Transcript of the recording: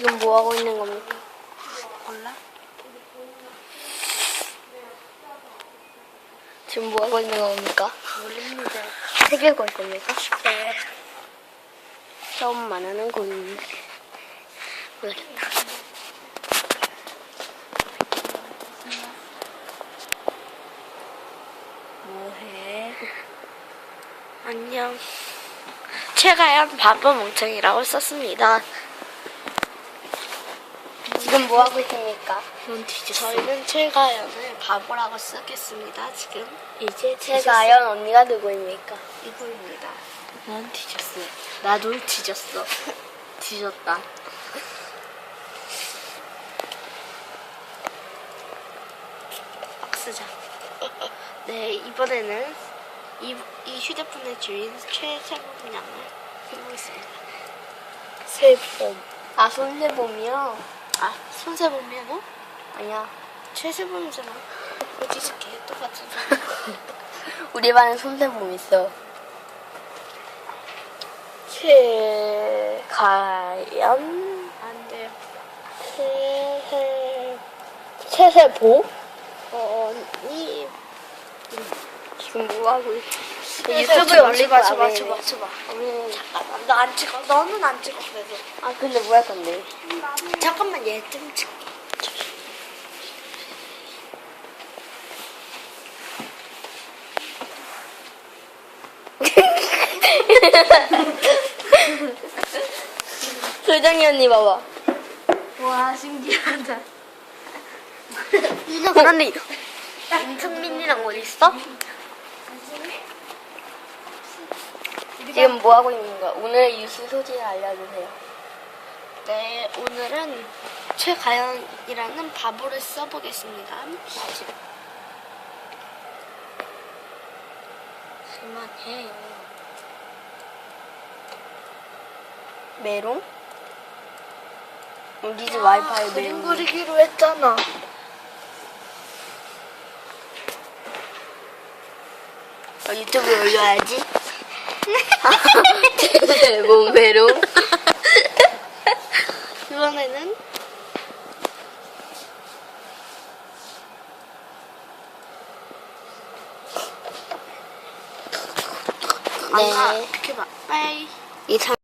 지금 뭐 하고 있는 겁니까? 몰라? 지금 뭐 하고 있는 겁니까? 모릅니다. 책 읽고 있 겁니까? 네. 처음 만나는 고인인데 모르겠다. 뭐해? 안녕. 최가연 바보 멍청이라고 썼습니다. 지금 뭐 하고 있습니까? 넌 뒤졌어. 저희는 최가연을 바보라고 쓰겠습니다. 지금 이제 제가 아연 언니가 누구입니까? 이구입니다. 넌 뒤졌어. 나도 뒤졌어. 뒤졌다. 박스자. 네, 이번에는 이, 이 휴대폰의 주인 최세범 양을 해보겠습니다. 세봄. 아 손세봄이요? 아, 손세범이야, 아니야. 최세범이잖아. 어디서 개 똑같은. 우리 반에 손세봄 있어. 최가연 안 돼요. 최세 최세보? 어, 이 지금 뭐 하고 있어? 유튜브에 올릴 맞춰봐, 거야. 맞춰봐, 왜? 맞춰봐? 잠깐만, 너 안 찍어. 너는 안 찍어. 그래서. 아 근데 뭐할 건데? 잠깐만, 얘 좀 찍. 소정이 언니 봐봐. 와, 신기하다. 그런데 임승민이랑 어디 있어? 지금 뭐 하고 있는 거야? 오늘의 뉴스 소식을 알려주세요. 네, 오늘은 최가연이라는 바보를 써보겠습니다. 그만해. 메롱? 우리 집 와이파이 아, 그림 메롱. 그리기로 했잖아. 어, 유튜브에 올려야지. 뭐 메롱? 이번에는 네. 아, 이렇게 봐. 빠이. 이 참.